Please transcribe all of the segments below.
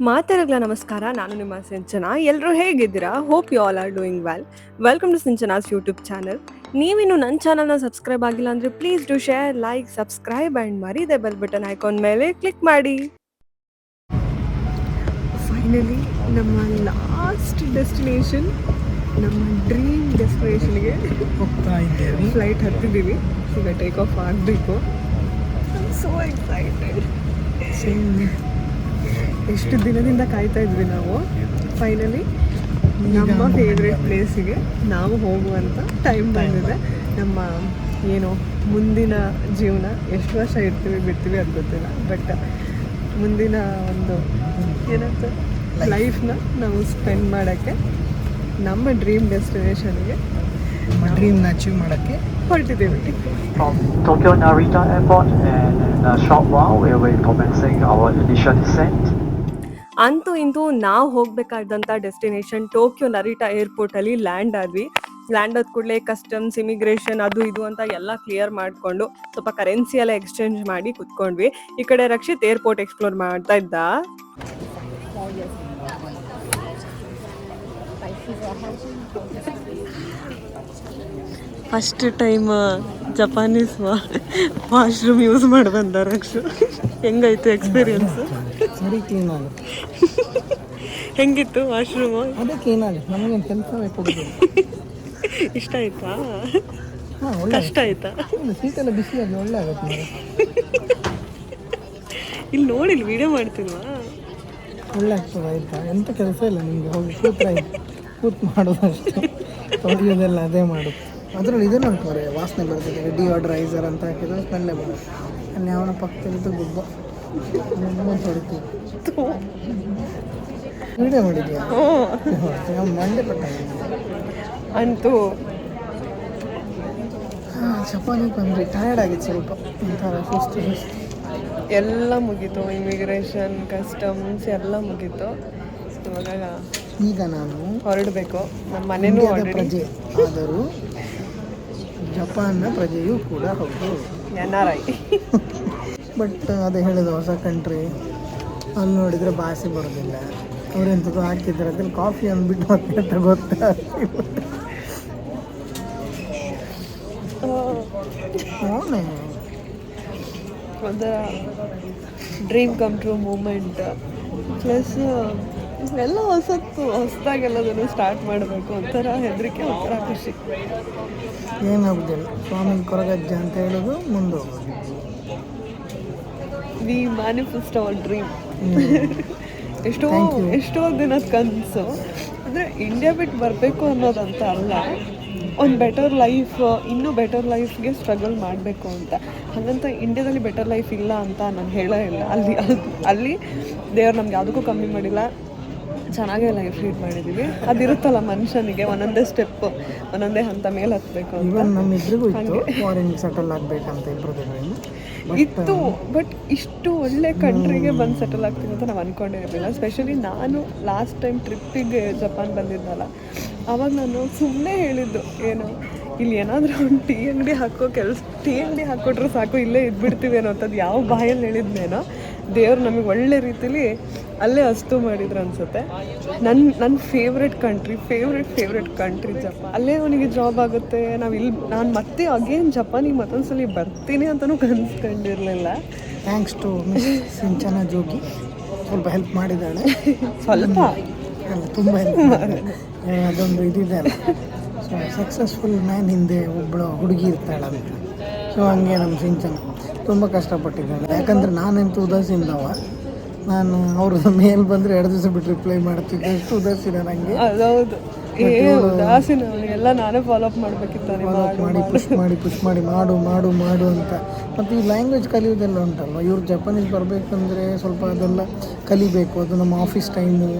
ಮಾತೆರಗ್ಲ ನಮಸ್ಕಾರ ನಾನು ನಿಮ್ಮ ಸಿಂಚನಾ. ಎಲ್ಲರೂ ಹೇಗಿದ್ದೀರಾ? Hope you all are doing well welcome to Sinchana's YouTube channel ನೀವಿನ್ನು ನನ್ನ ಚಾನಲ್ನ ಸಬ್ಸ್ಕ್ರೈಬ್ ಆಗಿಲ್ಲ ಅಂದರೆ please do share like subscribe and ಮರಿದೆ bell button icon ಮೇಲೆ ಕ್ಲಿಕ್ ಮಾಡಿ. ಫೈನಲಿ ನಮ್ಮ ಲಾಸ್ಟ್ ಡೆಸ್ಟಿನೇಷನ್ ನಮ್ಮ ಡ್ರೀಮ್ ಡೆಸ್ಟಿನೇಷನ್ಗೆ ಹೋಗ್ತಾ ಇದ್ದೇವೆ. ಫ್ಲೈಟ್ ಹತ್ತಿದ್ದೀವಿ. ಈಗ ಟೇಕ್ ಆಫ್ ಆಗಬೇಕು. ಸೋ ಎಕ್ಸೈಟೆಡ್ ಎಷ್ಟು ದಿನದಿಂದ ಕಾಯ್ತಾ ಇದ್ವಿ ನಾವು. ಫೈನಲಿ ನಮ್ಮ ಫೇವ್ರೆಟ್ ಪ್ಲೇಸಿಗೆ ನಾವು ಹೋಗುವಂಥ ಟೈಮ್ ಬಂದಿದೆ. ನಮ್ಮ ಏನು ಮುಂದಿನ ಜೀವನ ಎಷ್ಟು ವರ್ಷ ಇರ್ತೀವಿ ಬಿಡ್ತೀವಿ ಅದು ಗೊತ್ತಿಲ್ಲ. ಬಟ್ ಮುಂದಿನ ಒಂದು ಏನಂತ ಲೈಫ್ನ ನಾವು ಸ್ಪೆಂಡ್ ಮಾಡೋಕ್ಕೆ ನಮ್ಮ ಡ್ರೀಮ್ ಡೆಸ್ಟಿನೇಷನ್ಗೆ ಡ್ರೀಮ್ನ ಅಚೀವ್ ಮಾಡೋಕ್ಕೆ ಹೊರಟಿದ್ದೀವಿ. From Tokyo Narita Airport and in a short while we will be commencing our initial descent. ಅಂತೂ ಇಂತೂ ನಾವು ಹೋಗ್ಬೇಕಾದಂತ ಡೆಸ್ಟಿನೇಷನ್ ಟೋಕಿಯೋ ನರಿಟಾ ಏರ್ಪೋರ್ಟ್ ಅಲ್ಲಿ ಲ್ಯಾಂಡ್ ಆದ್ವಿ. ಲ್ಯಾಂಡ್ ಆದ ಕೂಡಲೇ ಕಸ್ಟಮ್ಸ್ ಇಮಿಗ್ರೇಷನ್ ಅದು ಇದು ಅಂತ ಎಲ್ಲ ಕ್ಲಿಯರ್ ಮಾಡಿಕೊಂಡು ಸ್ವಲ್ಪ ಕರೆನ್ಸಿ ಎಲ್ಲ ಎಕ್ಸ್ಚೇಂಜ್ ಮಾಡಿ ಕುತ್ಕೊಂಡ್ವಿ. ಈ ಕಡೆ ರಕ್ಷಿತ್ ಏರ್ಪೋರ್ಟ್ ಎಕ್ಸ್ಪ್ಲೋರ್ ಮಾಡ್ತಾ ಇದ್ದ? First time Japanese washroom use ಮಾಡಿ ಬಂದ ರಕ್ಷು ಹೆಂಗಾಯ್ತು ಎಕ್ಸ್ಪೀರಿಯನ್ಸ್ ಸರಿ ಕ್ಲೀನ್ ಆಗುತ್ತೆ ಹೆಂಗಿತ್ತು ವಾಶ್ರೂಮು ಅದೇ ಕ್ಲೀನ್ ಆಗ ನಮಗೇನು ಕೆಲಸವೇ ಕೊಡೋದು ಇಷ್ಟ ಆಯ್ತಾ? ಹಾಂ ಒಳ್ಳೆ ಕಷ್ಟ ಆಯ್ತಾ? ಸೀಟೆಲ್ಲ ಬಿಸಿ ಆಗಿ ಒಳ್ಳೆ ಆಗುತ್ತೆ ಇಲ್ಲಿ ನೋಡಿಲ್ಲ ವಿಡಿಯೋ ಮಾಡ್ತೀನವಾ ಒಳ್ಳೆ ಆಗ್ತದೆ ಆಯ್ತಾ? ಎಂಥ ಕೆಲಸ ಇಲ್ಲ ನಿಮಗೆ ಹೋಗಿ ಕೂತ್ ಮಾಡೋದು ಅಷ್ಟೇ ಅದೇ ಮಾಡೋದು. ಅದರಲ್ಲಿ ಇದನ್ನು ಹಾಕೋರೆ ವಾಸನೆ ಬರ್ತದೆ ಡಿಯೋಡ್ರೈಸರ್ ಅಂತ ಹಾಕಿದ್ರೆ ಸ್ಮೆಲ್ಲೇ ಬರುತ್ತೆ. ಅಲ್ಲಿ ಅವನ ಪಕ್ಕದಲ್ಲಿದ್ದು ಗುಬ್ಬ. ಹೊಡಿತೀವಿ ವಿಡಿಯೋ ಮಾಡಿದ್ಯಾ? ಮಂಡೆ ಪಟ್ಟ. ಅಂತೂ. ಹಾಂ ಜಪಾನಿಗೆ ಬಂದ್ರಿ ಟಯರ್ಡ್ ಆಗಿತ್ತು ಸ್ವಲ್ಪ. ಒಂಥರ ಸುಸ್ತು ಸುಸ್ತು. ಎಲ್ಲ ಮುಗೀತು. ಇಮಿಗ್ರೇಷನ್ ಕಸ್ಟಮ್ಸ್ ಎಲ್ಲ ಮುಗೀತು. ಇವಾಗ ಈಗ ನಾನು ಹೊರಡಬೇಕು. ನಮ್ಮ ಮನೆಯೂ ಆಲ್ರೆಡಿ ಆದರೂ ಜಪಾನ್ನ ಪ್ರಜೆಯೂ ಕೂಡ ಹೌದು. ಬಟ್ ಅದು ಹೇಳಿದ ಹೊಸ ಕಂಟ್ರಿ ಅಲ್ಲಿ ನೋಡಿದರೆ ಭಾಷೆ ಬರೋದಿಲ್ಲ. ಅವರೆಂಥದ್ದು ಹಾಕಿದ್ದಾರೆ ಅದ್ರಲ್ಲಿ ಕಾಫಿ ಅಂದ್ಬಿಟ್ಟು ಹಾಕಿದ್ರೆ ಗೊತ್ತಾ? ಅವನೇ dream come true moment plus ಎಲ್ಲ ಹೊಸತ್ತು ಹೊಸದಾಗೆಲ್ಲದನ್ನು ಸ್ಟಾರ್ಟ್ ಮಾಡಬೇಕು ಒಂಥರ ಹೆದರಿಕೆ ಒಂಥರ ಖುಷಿ. ಏನಾಗುದಿಲ್ಲ ಸ್ವಾಮಿ ಕೊರಗಜ್ಜ ಅಂತ ಹೇಳೋದು ಮುಂದೆ ವಿ ಮ್ಯಾನಿಫೆಸ್ಟ್ ಅವರ್ ಡ್ರೀಮ್. ಎಷ್ಟೋ ಎಷ್ಟೋ ದಿನದ ಕನಸು. ಅಂದರೆ ಇಂಡಿಯಾ ಬಿಟ್ಟು ಬರಬೇಕು ಅನ್ನೋದಂತ ಅಲ್ಲ ಒಂದು ಬೆಟರ್ ಲೈಫ್ ಇನ್ನೂ ಬೆಟರ್ ಲೈಫ್ಗೆ ಸ್ಟ್ರಗಲ್ ಮಾಡಬೇಕು ಅಂತ. ಹಾಗಂತ ಇಂಡಿಯಾದಲ್ಲಿ ಬೆಟರ್ ಲೈಫ್ ಇಲ್ಲ ಅಂತ ನಾನು ಹೇಳೋ ಇಲ್ಲ. ಅಲ್ಲಿ ಅಲ್ಲಿ ದೇವ್ರು ನಮ್ಗೆ ಯಾವುದಕ್ಕೂ ಕಮ್ಮಿ ಮಾಡಿಲ್ಲ. ಚೆನ್ನಾಗೇ ಲೈಫ್ ಲೀಡ್ ಮಾಡಿದ್ದೀವಿ ಅದಿರುತ್ತಲ್ಲ ಮನುಷ್ಯನಿಗೆ ಒಂದೊಂದೇ ಸ್ಟೆಪ್ ಒಂದೊಂದೇ ಹಂತ ಮೇಲೆ ಹತ್ಬೇಕು ಅಂತ. ಇತ್ತು ಫಾರಿನ್ ಸೆಟಲ್ ಆಗಬೇಕಂತ ಇತ್ತು ಬಟ್ ಇಷ್ಟು ಒಳ್ಳೆ ಕಂಟ್ರಿಗೆ ಬಂದು ಸೆಟಲ್ ಆಗ್ತೀನಿ ಅಂತ ನಾವು ಅನ್ಕೊಂಡೇ ಇರಲಿಲ್ಲ. ಸ್ಪೆಷಲಿ ನಾನು ಲಾಸ್ಟ್ ಟೈಮ್ ಟ್ರಿಪ್ಪಿಗೆ ಜಪಾನ್ ಬಂದಿದ್ದಲ್ಲ ಆವಾಗ ನಾನು ಸುಮ್ಮನೆ ಹೇಳಿದ್ದು ಏನು ಇಲ್ಲಿ ಏನಾದರೂ ಒಂದು ಟೀ ಅಂಗಡಿ ಹಾಕೋ ಕೆಲಸ ಟೀ ಅಂಗಡಿ ಹಾಕ್ಕೊಟ್ರೆ ಸಾಕು ಇಲ್ಲೇ ಇದ್ಬಿಡ್ತೀವಿ ಅನ್ನೋ ಅಂಥದ್ದು ಯಾವ ಬಾಯಲ್ಲಿ ಹೇಳಿದ್ನೇನೋ ದೇವ್ರು ನಮಗೆ ಒಳ್ಳೆ ರೀತಿಲಿ ಅಲ್ಲೇ ಅಷ್ಟು ಮಾಡಿದ್ರು ಅನ್ಸುತ್ತೆ. ನನ್ನ ನನ್ನ favourite country favourite favourite country Japan ಅಲ್ಲೇ ಅವನಿಗೆ ಜಾಬ್ ಆಗುತ್ತೆ. ನಾವು ಇಲ್ಲಿ ನಾನು ಮತ್ತೆ ಅಗೇನ್ ಜಪಾನಿಗೆ ಮತ್ತೊಂದ್ಸಲಿ ಬರ್ತೀನಿ ಅಂತಲೂ ಕನ್ಸ್ಕೊಂಡಿರಲಿಲ್ಲ thanks to miss Sinchana Jogi ಸ್ವಲ್ಪ ಹೆಲ್ಪ್ ಮಾಡಿದ್ದಾಳೆ. ಸ್ವಲ್ಪ? ಅಲ್ಲ ತುಂಬ ಹೆಲ್ಪ್ ಅದೊಂದು ಇದಿದೆ ಅಲ್ಲ. ಸೊ ಸಕ್ಸಸ್ಫುಲ್ ಮ್ಯಾನ್ ಹಿಂದೆ ಒಬ್ಬಳು ಹುಡುಗಿ ಇರ್ತಾಳೆ ಇರ್ತಾಳಂತ ಸೊ ಹಂಗೆ ನಮ್ಮ ಸಿಂಚನ. ತುಂಬ ಕಷ್ಟಪಟ್ಟಿದ್ದಾಳೆ. ಯಾಕಂದ್ರೆ ನಾನಂತೂ ಉದಾಸೀನದವ. ನಾನು ಅವ್ರದ್ದು ಮೇಲ್ ಬಂದರೆ ಎರಡು ದಿವಸ ಬಿಟ್ಟು ರಿಪ್ಲೈ ಮಾಡ್ತಿದ್ದೆ. ಅಷ್ಟು ಉದಾಸೀನ ನನಗೆ ಹೌದು ಏ ಉದಾಸೀನ ಅವನಿಗೆಲ್ಲ ನಾನೇ ಫಾಲೋ ಅಪ್ ಮಾಡ್ಬೇಕಿತ್ತು ಮಾಡಿ ಪುಷ್ ಮಾಡಿ. ಪುಷ್ ಮಾಡಿ ಮಾಡು ಮಾಡು ಮಾಡು ಅಂತ. ಮತ್ತು ಈ ಲ್ಯಾಂಗ್ವೇಜ್ ಕಲಿಯೋದೆಲ್ಲ ಉಂಟಲ್ವ? ಇವ್ರು ಜಪಾನೀಸ್ ಬರಬೇಕಂದ್ರೆ ಸ್ವಲ್ಪ ಅದೆಲ್ಲ ಕಲಿಬೇಕು. ಅದು ನಮ್ಮ ಆಫೀಸ್ ಟೈಮು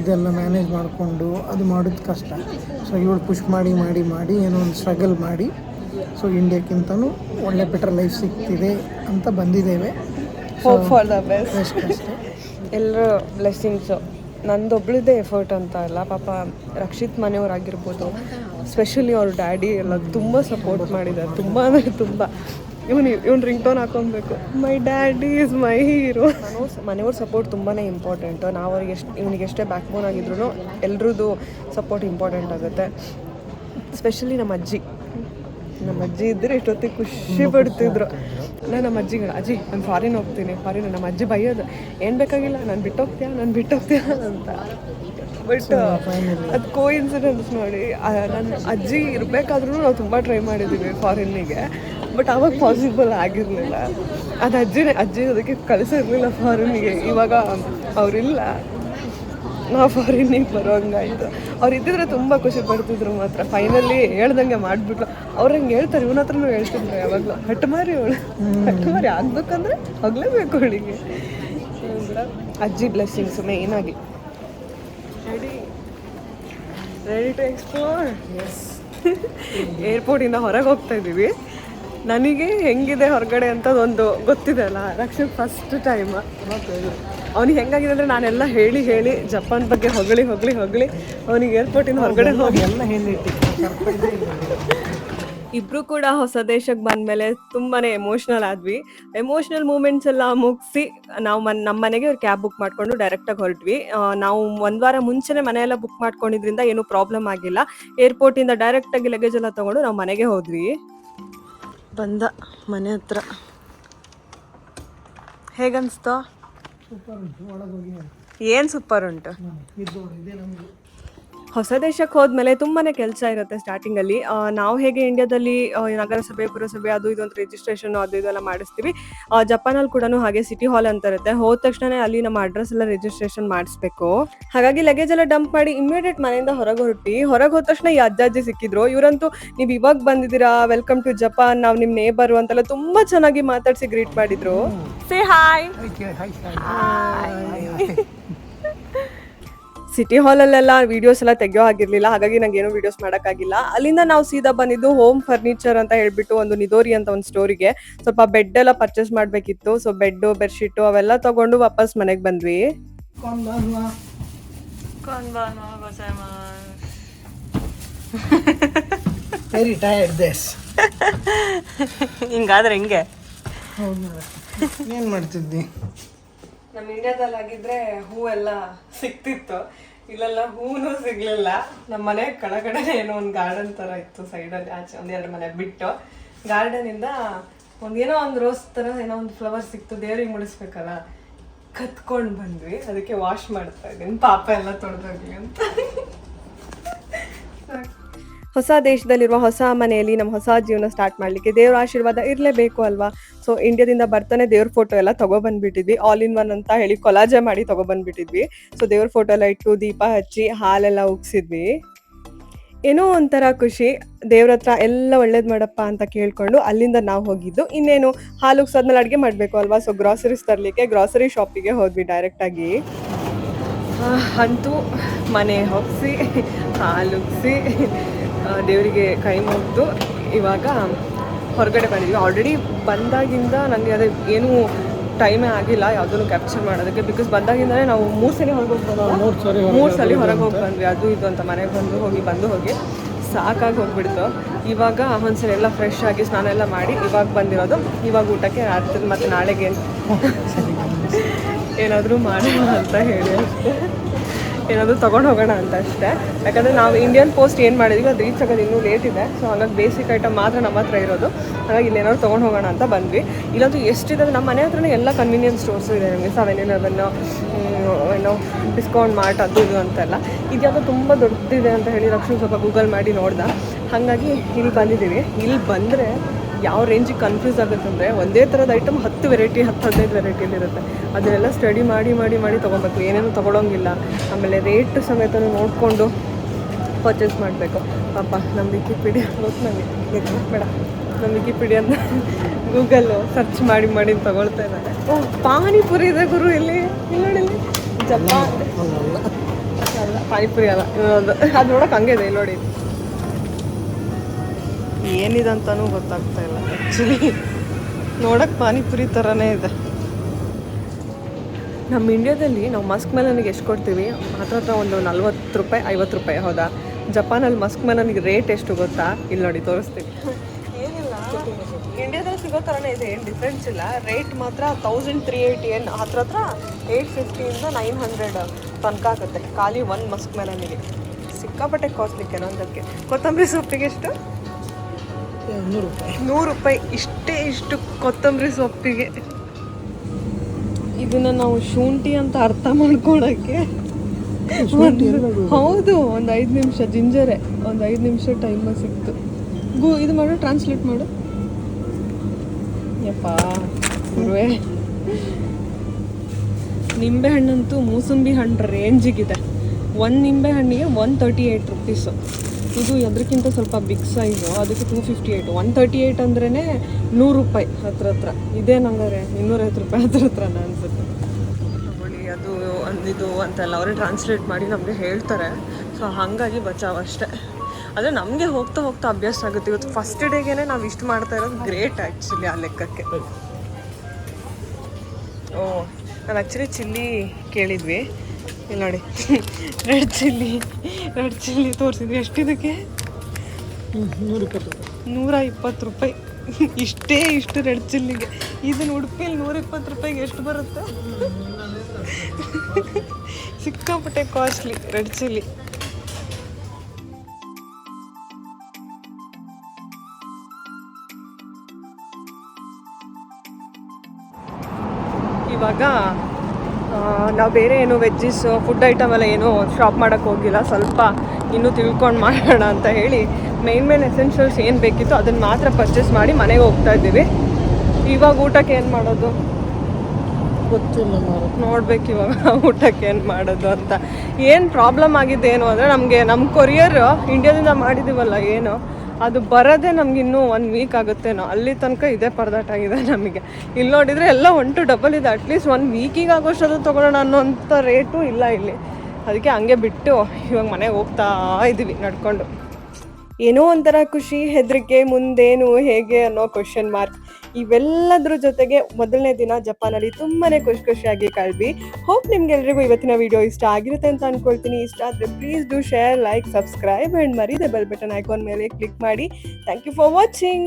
ಇದೆಲ್ಲ ಮ್ಯಾನೇಜ್ ಮಾಡಿಕೊಂಡು ಅದು ಮಾಡೋದು ಕಷ್ಟ. ಸೊ ಇವಳು ಪುಷ್ ಮಾಡಿ ಮಾಡಿ ಮಾಡಿ ಏನೋ ಒಂದು ಸ್ಟ್ರಗಲ್ ಮಾಡಿ. ಸೊ ಇಂಡಿಯಾಕ್ಕಿಂತನೂ ಒಳ್ಳೆ ಬೆಟರ್ ಲೈಫ್ ಸಿಗ್ತಿದೆ ಅಂತ ಬಂದಿದ್ದೇವೆ. ಹೋಪ್ ಫಾರ್ ದ ಬೆಸ್ಟ್ ಅಷ್ಟೇ ಅಷ್ಟೇ. ಎಲ್ಲರ ಬ್ಲೆಸ್ಸಿಂಗ್ಸು ನಂದೊಬ್ಳದೇ ಎಫರ್ಟ್ ಅಂತ ಅಲ್ಲ, ಪಾಪ ರಕ್ಷಿತ್ ಮನೆಯವರಾಗಿರ್ಬೋದು ಸ್ಪೆಷಲಿ ಅವ್ರ ಡ್ಯಾಡಿ ಎಲ್ಲ ತುಂಬ ಸಪೋರ್ಟ್ ಮಾಡಿದ್ದಾರೆ. ತುಂಬ ಅಂದರೆ ತುಂಬ. ಇವನು, ಇವ್ನು ring tone ಹಾಕೊಬೇಕು my daddy is my hero ಮನೆಯವ್ರ ಸಪೋರ್ಟ್ ತುಂಬಾ ಇಂಪಾರ್ಟೆಂಟು ನಾವು ಅವ್ರಿಗೆ ಎಷ್ಟು, ಇವನಿಗೆ ಎಷ್ಟೇ ಬ್ಯಾಕ್ ಬೋನ್ ಆಗಿದ್ರು ಎಲ್ರದ್ದು ಸಪೋರ್ಟ್ ಇಂಪಾರ್ಟೆಂಟ್ ಆಗುತ್ತೆ. ಸ್ಪೆಷಲಿ ನಮ್ಮ ಅಜ್ಜಿ. ನಮ್ಮ ಅಜ್ಜಿ ಇದ್ದರೆ ಇಷ್ಟೊತ್ತಿಗೆ ಖುಷಿ ಪಡ್ತಿದ್ರು. ನಾನು ನಮ್ಮ ಅಜ್ಜಿಗೆ ಅಜ್ಜಿ ನಾನು ಫಾರಿನ್ ಹೋಗ್ತೀನಿ ಫಾರಿನ್ ನಮ್ಮ ಅಜ್ಜಿ ಬೈಯೋದು. ಏನು ಬೇಕಾಗಿಲ್ಲ ನಾನು ಬಿಟ್ಟೋಗ್ತೀಯಾ ನಾನು ಬಿಟ್ಟೋಗ್ತೀಯಾ ಅಂತ. ಬಟ್ ಅದು ಕೋ ಇನ್ಸಿಡೆನ್ಸ್ ನೋಡಿ ನನ್ನ ಅಜ್ಜಿ ಇರಬೇಕಾದ್ರೂ ನಾವು ತುಂಬ ಟ್ರೈ ಮಾಡಿದ್ದೀವಿ ಫಾರಿನ್ನಿಗೆ ಬಟ್ ಅವಾಗ ಪಾಸಿಬಲ್ ಆಗಿರಲಿಲ್ಲ. ಅದು ಅಜ್ಜಿನೇ ಅಜ್ಜಿ ಅದಕ್ಕೆ ಕಳಿಸಿರ್ಲಿಲ್ಲ ಫಾರಿನ್ನಿಗೆ ಇವಾಗ ಅವರಿಲ್ಲ. ನಾವು ಫಾರಿನ್ನಿಗೆ ಬರೋಂಗಾಯಿತು ಅವ್ರು ಇದ್ದಿದ್ರೆ ತುಂಬ ಖುಷಿ ಪಡ್ತಿದ್ರು ಮಾತ್ರ. ಫೈನಲಿ ಹೇಳ್ದಂಗೆ ಮಾಡಿಬಿಟ್ರು ಅವ್ರು ಹಂಗೆ ಹೇಳ್ತಾರೆ ಇವನ ಹತ್ರನೂ ಹೇಳ್ತಿದ್ರು ಯಾವಾಗಲೂ. ಮಾರಿ ಅವಳು. ಹಠಮಾರಿ ಆಗ್ಬೇಕಂದ್ರೆ ಹೋಗ್ಲೇಬೇಕು ಅವಳಿಗೆ. ಅಜ್ಜಿ ಬ್ಲೆಸ್ಸಿಂಗ್ಸ್ ಮೇಯ್ನಾಗಿ ರೆಡಿ ರೆಡಿ ಟು ಎಕ್ಸ್ಪ್ಲೋರ್ ಏರ್ಪೋರ್ಟಿಂದ ಹೊರಗೆ ಹೋಗ್ತಾ ಇದ್ದೀವಿ. ನನಗೆ ಹೆಂಗಿದೆ ಹೊರಗಡೆ ಅಂತ ಒಂದು ಗೊತ್ತಿದೆ ಅಲ್ಲ? ರಕ್ಷಣ ಫಸ್ಟ್ ಟೈಮ್ ಅವ್ನಿಗೆ ಹೆಂಗಾಗಿದೆ ಅಂದರೆ ನಾನೆಲ್ಲ ಹೇಳಿ ಹೇಳಿ ಜಪಾನ್ ಬಗ್ಗೆ ಹೊಗಳಿ ಹೊಗಳಿ ಹೊಗಳಿ ಅವನಿಗೆ ಏರ್ಪೋರ್ಟಿಂದ ಹೊರಗಡೆ ಹೋಗಿ. ಎಲ್ಲ ಹೇಳಿ ಇಬ್ರು ಕೂಡ ಹೊಸ ದೇಶಕ್ಕೆ ಬಂದ್ಮೇಲೆ ತುಂಬಾನೇ ಎಮೋಷ್ನಲ್ ಆದ್ವಿ. ಎಮೋಷ್ನಲ್ ಮೂಮೆಂಟ್ಸ್ ಎಲ್ಲ ಮುಗಿಸಿ ನಾವು ಮನ್ ನಮ್ಮ ಮನೆಗೆ ಕ್ಯಾಬ್ ಬುಕ್ ಮಾಡಿಕೊಂಡು ಡೈರೆಕ್ಟಾಗಿ ಹೊರಟ್ವಿ. ನಾವು ಒಂದು ವಾರ ಮುಂಚೆನೆ ಮನೆಯೆಲ್ಲ ಬುಕ್ ಮಾಡ್ಕೊಂಡಿದ್ರಿಂದ ಏನೂ ಪ್ರಾಬ್ಲಮ್ ಆಗಿಲ್ಲ. ಏರ್ಪೋರ್ಟಿಂದ ಡೈರೆಕ್ಟಾಗಿ ಡೈರೆಕ್ಟ್ ಆಗಿ ಲಗೇಜ್ ಎಲ್ಲ ತೊಗೊಂಡು ನಾವು ಮನೆಗೆ ಹೋದ್ವಿ. ಬಂದ ಮನೆ ಹತ್ರ. ಹೇಗನ್ಸ್ತು? ಸೂಪರ್ ಉಂಟು ಒಳಗೆ ಏನು ಸೂಪರ್ ಉಂಟು? ಇದು ಇದೆ ನಮಗೆ ಹೊಸ ದೇಶಕ್ಕೆ ಹೋದ್ಮೇಲೆ ತುಂಬಾನೇ ಕೆಲಸ ಇರುತ್ತೆ ಸ್ಟಾರ್ಟಿಂಗ್ ಅಲ್ಲಿ. ನಾವು ಹೇಗೆ ಇಂಡಿಯಾದಲ್ಲಿ ನಗರಸಭೆ ಪುರಸಭೆ ಅದು ಇದು ಅಂತ ರಿಜಿಸ್ಟ್ರೇಷನ್ ಅದು ಇದೆಲ್ಲ ಮಾಡಿಸ್ತೀವಿ. ಜಪಾನ್ ಅಲ್ಲಿ ಕೂಡ ಹಾಗೆ ಸಿಟಿ ಹಾಲ್ ಅಂತ ಇರುತ್ತೆ. ಹೋದ ತಕ್ಷಣ ಅಲ್ಲಿ ನಮ್ಮ ಅಡ್ರೆಸ್ ಎಲ್ಲ ರಿಜಿಸ್ಟ್ರೇಷನ್ ಮಾಡಿಸ್ಬೇಕು. ಹಾಗಾಗಿ ಲಗೇಜ್ ಎಲ್ಲ ಡಂಪ್ ಮಾಡಿ ಇಮಿಡಿಯೇಟ್ ಮನೆಯಿಂದ ಹೊರಗೆ ಹೊರಟಿ ಹೊರಗೆ ಹೋದ ತಕ್ಷಣ ಈ ಅಜ್ಜಾಜಿ ಸಿಕ್ಕಿದ್ರು. ಇವರಂತೂ ನೀವು ಇವಾಗ ಬಂದಿದ್ದೀರಾ? ವೆಲ್ಕಮ್ ಟು ಜಪಾನ್ ನಾವು ನಿಮ್ಮ ನೇಬರು ಅಂತೆಲ್ಲ ತುಂಬಾ ಚೆನ್ನಾಗಿ ಮಾತಾಡ್ಸಿ ಗ್ರೀಟ್ ಮಾಡಿದ್ರು. ಸೇ ಹಾಯ್ ಸಿಟಿ ಹಾಲಲ್ಲೆಲ್ಲ ವಿಡಿಯೋಸ್ ಎಲ್ಲ ತೆಗೆಯೋ ಆಗಿರ್ಲಿಲ್ಲ ಹಾಗಾಗಿ ನಂಗೆ ಏನು ವಿಡಿಯೋಸ್ ಮಾಡೋಕ್ಕಾಗಿಲ್ಲ. ಅಲ್ಲಿಂದ ನಾವು ಸೀದಾ ಬಂದಿದ್ದು ಹೋಮ್ ಫರ್ನಿಚರ್ ಅಂತ ಹೇಳ್ಬಿಟ್ಟು ಒಂದು ನಿದೋರಿ ಅಂತ ಒಂದು ಸ್ಟೋರಿಗೆ ಸ್ವಲ್ಪ ಬೆಡ್ ಎಲ್ಲ ಪರ್ಚೇಸ್ ಮಾಡಬೇಕಿತ್ತು. ಸೊ ಬೆಡ್ ಬೆಡ್ಶೀಟು ಅವೆಲ್ಲ ತಗೊಂಡು ವಾಪಸ್ ಮನೆಗೆ ಬಂದ್ವಿ. ವೆರಿ ಟಯರ್ಡ್ ದೇಸ್ ಹಿಂಗಾದ್ರೆ ಹೆಂಗೆ? ಏನ್ ಏನು ಮಾಡ್ತಿದ್ದಿ? ನಮ್ಮ ಇಂಡಿಯಾದಲ್ಲಾಗಿದ್ರೆ ಹೂ ಎಲ್ಲ ಸಿಕ್ತಿತ್ತು. ಇಲ್ಲೆಲ್ಲ, ಹೂನು ಸಿಗ್ಲಿಲ್ಲ. ನಮ್ಮ ಮನೆ ಕೆಳಗಡೆ ಏನೋ ಒಂದು ಗಾರ್ಡನ್ ತರ ಇತ್ತು ಸೈಡಲ್ಲಿ ಆಚೆ ಒಂದೆರಡು ಮನೆ ಬಿಟ್ಟು. ಗಾರ್ಡನ್ ಇಂದ ಒಂದೇನೋ ಒಂದು ರೋಸ್ ತರ ಏನೋ ಒಂದು ಫ್ಲವರ್ ಸಿಕ್ತು, ದೇವ್ರಿಗೆ ಮುಡಿಸ್ಬೇಕಲ್ಲ. ಕತ್ಕೊಂಡು ಬಂದ್ವಿ, ಅದಕ್ಕೆ ವಾಶ್ ಮಾಡ್ತಾ ಇದ್ದೀನಿ. ಪಾಪ ಎಲ್ಲ ತೊಳೆದೋಗ್ಲಿ ಅಂತ. ಹೊಸ ದೇಶದಲ್ಲಿರುವ ಹೊಸ ಮನೆಯಲ್ಲಿ ನಮ್ಮ ಹೊಸ ಜೀವನ ಸ್ಟಾರ್ಟ್ ಮಾಡಲಿಕ್ಕೆ ದೇವ್ರ ಆಶೀರ್ವಾದ ಇರಲೇಬೇಕು ಅಲ್ವಾ? ಸೊ ಇಂಡಿಯಾದಿಂದ ಬರ್ತಾನೆ ದೇವ್ರ ಫೋಟೋ ಎಲ್ಲ ತಗೊಬಂದ್ಬಿಟ್ಟಿದ್ವಿ. ಆಲ್ ಇನ್ ಒನ್ ಅಂತ ಹೇಳಿ ಕೊಲಾಜೆ ಮಾಡಿ ತಗೊಬಂದ್ಬಿಟ್ಟಿದ್ವಿ. ಸೊ ದೇವ್ರ ಫೋಟೋ ಎಲ್ಲ ಇಟ್ಟು ದೀಪ ಹಚ್ಚಿ ಹಾಲೆಲ್ಲ ಉಗ್ಸಿದ್ವಿ. ಏನೋ ಒಂಥರ ಖುಷಿ. ದೇವ್ರ ಹತ್ರ ಎಲ್ಲ ಒಳ್ಳೇದು ಮಾಡಪ್ಪ ಅಂತ ಕೇಳಿಕೊಂಡು ಅಲ್ಲಿಂದ ನಾವು ಹೋಗಿದ್ದು. ಇನ್ನೇನು ಹಾಲು ಉಗ್ಸೋದ್ಮೇಲೆ ಅಡುಗೆ ಮಾಡಬೇಕು ಅಲ್ವಾ? ಸೊ ಗ್ರಾಸರೀಸ್ ತರಲಿಕ್ಕೆ ಗ್ರಾಸರಿ ಶಾಪಿಗೆ ಹೋದ್ವಿ ಡೈರೆಕ್ಟಾಗಿ ಅಂತೂ ಮನೆ ಹೊಗ್ಸಿ ಹಾಲುಗ್ಸಿ ದೇವರಿಗೆ ಕೈ ಮುಗಿದು ಇವಾಗ ಹೊರಗಡೆ ಬಂದಿದ್ವಿ. ಆಲ್ರೆಡಿ ಬಂದಾಗಿಂದ ನನಗೆ ಅದೇ ಏನೂ ಟೈಮೇ ಆಗಿಲ್ಲ ಯಾವುದನ್ನು ಕ್ಯಾಪ್ಚರ್ ಮಾಡೋದಕ್ಕೆ ಬಿಕಾಸ್ ಬಂದಾಗಿಂದಲೇ ನಾವು ಮೂರು ಸಲ ಹೊರಗೆ ಹೋಗಿ ಮೂರು ಸಲ ಹೊರಗೆ ಹೋಗಿ ಬಂದ್ವಿ ಅದು ಇದು ಅಂತ ಮನೆಗೆ ಬಂದು ಹೋಗಿ ಬಂದು ಹೋಗಿ ಸಾಕಾಗಿ ಹೋಗ್ಬಿಡ್ತು. ಇವಾಗ ಒಂದ್ಸಲ ಎಲ್ಲ ಫ್ರೆಶ್ ಆಗಿ ಸ್ನಾನ ಎಲ್ಲ ಮಾಡಿ ಇವಾಗ ಬಂದಿರೋದು. ಇವಾಗ ಊಟಕ್ಕೆ ರಾತ್ರಿ ಮತ್ತು ನಾಳೆಗೆ ಏನಾದರೂ ಮಾಡೋಣ ಅಂತ ಹೇಳಿ ಅಷ್ಟೇ. ಏನಾದರೂ ತೊಗೊಂಡು ಹೋಗೋಣ ಅಂತ ಅಷ್ಟೇ. ಯಾಕಂದರೆ ನಾವು ಇಂಡಿಯನ್ ಪೋಸ್ಟ್ ಏನು ಮಾಡಿದೀವಿ, ಅದು ರೀಚ್ ಆಗೋದು ಇನ್ನೂ ಲೇಟ್ ಇದೆ. ಸೊ ಹಾಗಾಗಿ ಬೇಸಿಕ್ ಐಟಮ್ ಮಾತ್ರ ನಮ್ಮ ಹತ್ರ ಇರೋದು. ಹಾಗಾಗಿ ಇಲ್ಲೇನಾದ್ರು ತೊಗೊಂಡು ಹೋಗೋಣ ಅಂತ ಬಂದ್ವಿ. ಇಲ್ಲಂತೂ ಎಷ್ಟಿದೆ ನಮ್ಮ ಮನೆ ಹತ್ರನೇ ಎಲ್ಲ ಕನ್ವೀನಿಯನ್ಸ್ ಸ್ಟೋರ್ಸ್ ಇದೆ ನಮಗೆ. ಸೆವೆನ್ ಇಲೆವೆನ್ನು ಏನೋ ಡಿಸ್ಕೌಂಟ್ ಮಾರ್ಟ್ ಅದು ಇದು ಅಂತೆಲ್ಲ. ಇದು ಯಾವುದೋ ತುಂಬ ದೊಡ್ಡದಿದೆ ಅಂತ ಹೇಳಿ ರಕ್ಷಣೆ ಸ್ವಲ್ಪ ಗೂಗಲ್ ಮಾಡಿ ನೋಡ್ದೆ. ಹಾಗಾಗಿ ಇಲ್ಲಿ ಬಂದಿದ್ದೀವಿ. ಇಲ್ಲಿ ಬಂದರೆ ಯಾವ ರೇಂಜಿಗೆ ಕನ್ಫ್ಯೂಸ್ ಆಗುತ್ತೆ ಅಂದರೆ ಒಂದೇ ಥರದ ಐಟಮ್ ಹತ್ತು ವೆರೈಟಿ ಹತ್ತು ಹದಿನೈದು ವೆರೈಟಿಲಿ ಇರುತ್ತೆ. ಅದನ್ನೆಲ್ಲ ಸ್ಟಡಿ ಮಾಡಿ ಮಾಡಿ ಮಾಡಿ ತೊಗೊಬೇಕು. ಏನೇನು ತೊಗೊಳಂಗಿಲ್ಲ. ಆಮೇಲೆ ರೇಟ್ ಸಮೇತ ನೋಡಿಕೊಂಡು ಪರ್ಚೇಸ್ ಮಾಡಬೇಕು. ಪಾಪ ನಮ್ಮ ವಿಕಿಪೀಡಿಯಾ ನಮಗೆ ಬೇಡ ನಮ್ಮ ವಿಕಿಪೀಡಿಯಾ ಅಂತ ಗೂಗಲ್ಲು ಸರ್ಚ್ ಮಾಡಿ ಮಾಡಿ ತೊಗೊಳ್ತಾ ಇದ್ದಾರೆ. ಓ, ಪಾನಿಪುರಿ ಇದೆ ಗುರು ಇಲ್ಲಿ. ಇಲ್ಲಿ ನೋಡಿ, ಇಲ್ಲಿ. ಜಪಾನ್ ಅಲ್ಲ. ಪಾನಿಪುರಿ ಅಲ್ಲ. ಇನ್ನೊಂದು. ಅದು ನೋಡೋಕೆ ಹಂಗೆ ಇದೆ, ಇಲ್ಲಿ ನೋಡಿ. ಏನಿದೆ ಅಂತಾನೂ ಗೊತ್ತಾಗ್ತಾ ಇಲ್ಲ. ಆ್ಯಕ್ಚುಲಿ ನೋಡೋಕ್ಕೆ ಪಾನಿಪುರಿ ಥರನೇ ಇದೆ. ನಮ್ಮ ಇಂಡಿಯಾದಲ್ಲಿ ನಾವು ಮಸ್ಕ್ ಮೆಲನಿಗೆ ಎಷ್ಟು ಕೊಡ್ತೀವಿ? ಹತ್ರ ಹತ್ರ ಒಂದು ನಲ್ವತ್ತು ರೂಪಾಯಿ ಐವತ್ತು ರೂಪಾಯಿ ಹೌದಾ? ಜಪಾನಲ್ಲಿ ಮಸ್ಕ್ ಮೆಲನಿಗೆ ರೇಟ್ ಎಷ್ಟು ಗೊತ್ತಾ? ಇಲ್ಲಿ ನೋಡಿ ತೋರಿಸ್ತೀವಿ ಏನಿಲ್ಲ. ಇಂಡಿಯಾದಲ್ಲಿ ಸಿಗೋ ಥರನೇ ಇದೆ ಏನು ಡಿಫ್ರೆನ್ಸ್ ಇಲ್ಲ. ರೇಟ್ ಮಾತ್ರ ತೌಸಂಡ್ ತ್ರೀ ಏಯ್ಟಿ ಏನು ಹತ್ರ ಹತ್ರ ಏಯ್ಟ್ ಫಿಫ್ಟಿಯಿಂದ ನೈನ್ ಹಂಡ್ರೆಡ್ ತನಕ ಆಗುತ್ತೆ. ಖಾಲಿ ಒನ್ ಮಸ್ಕ್ ಮೆಲನಿಗೆ. ಸಿಕ್ಕಾಪಟ್ಟೆ ಕಾಸ್ಟ್ಲಿ ಕೆಲವೊಂದಕ್ಕೆ. ಕೊತ್ತಂಬರಿ ಸೊಪ್ಪಿಗೆ ಎಷ್ಟು? ನೂರು ರೂಪಾಯಿ. ನೂರು ರೂಪಾಯಿ ಇಷ್ಟೇ ಇಷ್ಟು ಕೊತ್ತಂಬರಿ ಸೊಪ್ಪಿಗೆ. ಇದನ್ನ ನಾವು ಶುಂಠಿ ಅಂತ ಅರ್ಥ ಮಾಡ್ಕೊಳಕ್ಕೆ ಹೌದು ಒಂದು ಐದು ನಿಮಿಷ ಜಿಂಜರೆ ಒಂದು ಐದು ನಿಮಿಷ ಟೈಮ್ ಸಿಕ್ತು. ಗು ಇದು ಮಾಡು ಟ್ರಾನ್ಸ್ಲೇಟ್ ಮಾಡು. ಯಪ್ಪ ಗುರುವೆ. ನಿಂಬೆ ಹಣ್ಣಂತೂ ಮೂಸಂಬಿ ಹಣ್ಣು ರೇಂಜಿಗಿದೆ ಒಂದು ನಿಂಬೆ ಹಣ್ಣಿಗೆ ಒನ್ ತರ್ಟಿ ಏಯ್ಟ್ ರುಪೀಸು ಇದು ಅದಕ್ಕಿಂತ ಸ್ವಲ್ಪ ಬಿಗ್ ಸೈಜು ಅದಕ್ಕೆ two fifty eight one thirty eight ಅಂದ್ರೇ ನೂರು ರೂಪಾಯಿ ಹತ್ರ ಹತ್ರ. ಇದೇ ನಂಗಾರೆ ಇನ್ನೂರೈವತ್ತು ರೂಪಾಯಿ ಹತ್ರ ಹತ್ರ ಅನ್ಸುತ್ತೆ. ತಗೊಳ್ಳಿ ಅದು ಅಂದಿದ್ದು ಅಂತೆಲ್ಲ ಅವರೇ ಟ್ರಾನ್ಸ್ಲೇಟ್ ಮಾಡಿ ನಮಗೆ ಹೇಳ್ತಾರೆ. ಸೊ ಹಾಗಾಗಿ ಬಚಾವ್ ಅಷ್ಟೇ. ಆದರೆ ನಮಗೆ ಹೋಗ್ತಾ ಹೋಗ್ತಾ ಅಭ್ಯಾಸ ಆಗುತ್ತೆ. ಇವತ್ತು ಫಸ್ಟ್ ಡೇಗೆ ನಾವು ಇಷ್ಟು ಮಾಡ್ತಾ ಇರೋದು ಗ್ರೇಟ್ ಆ್ಯಕ್ಚುಲಿ ಆ ಲೆಕ್ಕಕ್ಕೆ. ಓ ನಾವು ಆ್ಯಕ್ಚುಲಿ ಚಿಲ್ಲಿ ಕೇಳಿದ್ವಿ. ಇಲ್ಲಿ ನೋಡಿ. ರೆಡ್ ಚಿಲ್ಲಿ ರೆಡ್ ಚಿಲ್ಲಿ ತೋರಿಸಿದ್ವಿ. ಎಷ್ಟಿದಕ್ಕೆ ಹ್ಞೂ ನೂರ ಇಪ್ಪತ್ತು ರೂಪಾಯಿ. ನೂರ ಇಪ್ಪತ್ತು ರೂಪಾಯಿ. ಇಷ್ಟೇ ಇಷ್ಟು ರೆಡ್ ಚಿಲ್ಲಿಗೆ ಇದನ್ನ ಉಡುಪಿಯಲ್ಲಿ ನೂರ ಇಪ್ಪತ್ತು ರೂಪಾಯಿಗೆ ಎಷ್ಟು ಬರುತ್ತೆ? ಸಿಕ್ಕಾಪಟ್ಟೆ ಕಾಸ್ಟ್ಲಿ ರೆಡ್ ಚಿಲ್ಲಿ ಇವಾಗ ನಾವು ಬೇರೆ ಏನು ವೆಜ್ಜಿಸ್ ಫುಡ್ ಐಟಮ್ ಎಲ್ಲ ಏನೂ ಶಾಪ್ ಮಾಡೋಕ್ಕೆ ಹೋಗಿಲ್ಲ. ಸ್ವಲ್ಪ ಇನ್ನೂ ತಿಳ್ಕೊಂಡು ಮಾಡೋಣ ಅಂತ ಹೇಳಿ ಮೇನ್ ಮೇನ್ ಎಸೆನ್ಷಿಯಲ್ಸ್ ಏನು ಬೇಕಿತ್ತು ಅದನ್ನು ಮಾತ್ರ ಪರ್ಚೇಸ್ ಮಾಡಿ ಮನೆಗೆ ಹೋಗ್ತಾ ಇದ್ದೀವಿ. ಇವಾಗ ಊಟಕ್ಕೆ ಏನು ಮಾಡೋದು? ಗೊತ್ತಿಲ್ಲ ನೋಡ್ಬೇಕು ಇವಾಗ ಊಟಕ್ಕೆ ಏನು ಮಾಡೋದು ಅಂತ. ಏನು ಪ್ರಾಬ್ಲಮ್ ಆಗಿದ್ದೇನು ಏನು ಅಂದರೆ ನಮಗೆ ನಮ್ಮ ಕೊರಿಯರ್ ಇಂಡಿಯಾದಿಂದ ಮಾಡಿದ್ದೀವಲ್ಲ ಏನು? ಅದು ಬರೋದೇ ನಮ್ಗೆ ಇನ್ನೂ ಒನ್ ವೀಕ್ ಆಗುತ್ತೇನೋ ಅಲ್ಲಿ ತನಕ ಇದೇ ಪರದಾಟ ಆಗಿದೆ ನಮಗೆ. ಇಲ್ಲಿ ನೋಡಿದರೆ ಎಲ್ಲ ಒನ್ ಟು ಡಬಲ್ ಇದೆ. ಅಟ್ಲೀಸ್ಟ್ ಒನ್ ವೀಕಿಗೆ ಆಗೋಷ್ಟದು ತೊಗೊಳ್ಳೋಣ ಅನ್ನೋಂಥ ರೇಟು ಇಲ್ಲ ಇಲ್ಲಿ. ಅದಕ್ಕೆ ಹಂಗೆ ಬಿಟ್ಟು ಇವಾಗ ಮನೆಗೆ ಹೋಗ್ತಾ ಇದ್ದೀವಿ ನಡ್ಕೊಂಡು. ಏನೋ ಒಂಥರ ಖುಷಿ ಹೆದರಿಕೆ ಮುಂದೇನು ಹೇಗೆ ಅನ್ನೋ ಕ್ವಶನ್ ಮಾರ್ಕ್ ಇವೆಲ್ಲದ್ರ ಜೊತೆಗೆ ಮೊದಲನೇ ದಿನ ಜಪಾನಲ್ಲಿ ತುಂಬಾನೇ ಖುಷಿ ಖುಷಿಯಾಗಿ ಕಳ್ವಿ ಹೋಪ್ ನಿಮ್ಗೆಲ್ರಿಗೂ ಇವತ್ತಿನ ವಿಡಿಯೋ ಇಷ್ಟ ಆಗಿರುತ್ತೆ ಅಂತ ಅನ್ಕೊಳ್ತೀನಿ. ಇಷ್ಟ ಆದರೆ please do share like subscribe and ಮರಿದೆ bell button icon ಮೇಲೆ ಕ್ಲಿಕ್ ಮಾಡಿ. Thank you for watching